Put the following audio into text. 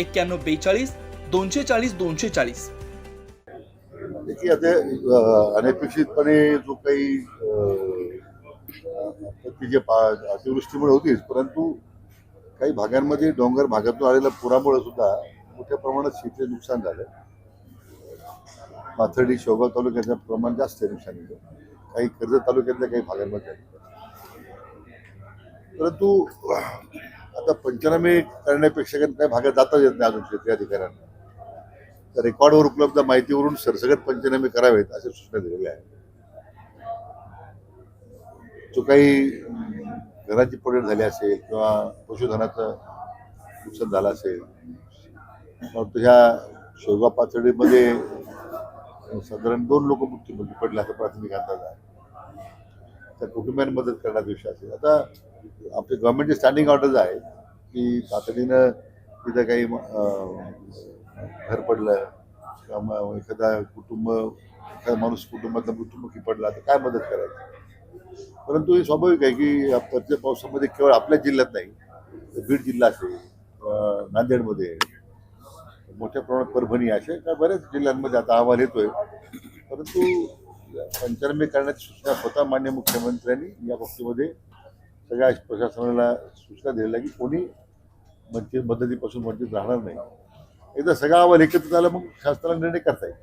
एक्क्याण्णव बेचाळीस दोनशे चाळीस दोनशे चाळीस. आता अनपेक्षितपणे जो काही जे अतिवृष्टीमुळे होतीच परंतु काही भागांमध्ये डोंगर भागातून आलेल्या पुरामुळे सुद्धा मोठ्या प्रमाणात शेतीचे नुकसान झालं. पाथर्डी शोभा तालुक्याचं प्रमाण जास्त आहे झालं. काही कर्जत तालुक्यातल्या काही भागांमध्ये. परंतु आता पंचनामे करण्यापेक्षा काही भागात जाताच येत नाही अजून शेती अधिकाऱ्यांना. तर रेकॉर्डवर उपलब्ध माहितीवरून सरसगट पंचनामे करावेत अशा सूचना दिलेल्या आहेत जो काही घराची पडझड झाली असेल किंवा पशुधनाचं नुकसान झालं असेल परंतु ह्या शेवगाव पातळीमध्ये साधारण दोन लोक मृत्यूमुखी पडले असा प्राथमिक अंदाज आहे. त्या कुटुंबियांना मदत करण्याचा विषय असेल. आता आपले गव्हर्नमेंटचे स्टँडिंग ऑर्डर्स आहे की तातडीनं तिथं काही घर पडलं किंवा एखादा कुटुंब एखादा माणूस कुटुंबातला मृत्युमुखी पडला तर काय मदत करायची? परंतु हे स्वाभाविक आहे की प्रत्येक पावसामध्ये केवळ आपल्या जिल्ह्यात नाही तर बीड जिल्हा असेल नांदेडमध्ये मोठ्या प्रमाणात परभणी असे काय बऱ्याच जिल्ह्यांमध्ये आता अहवाल येतोय. परंतु पंचनामे करण्याची सूचना स्वतः मान्य मुख्यमंत्र्यांनी या बाबतीमध्ये सगळ्या प्रशासनाला सूचना दिलेल्या की कोणी वंचित मदतीपासून वंचित राहणार नाही. एकदा सगळा अहवाल एकत्र झाला मग शासनाला निर्णय करता येईल.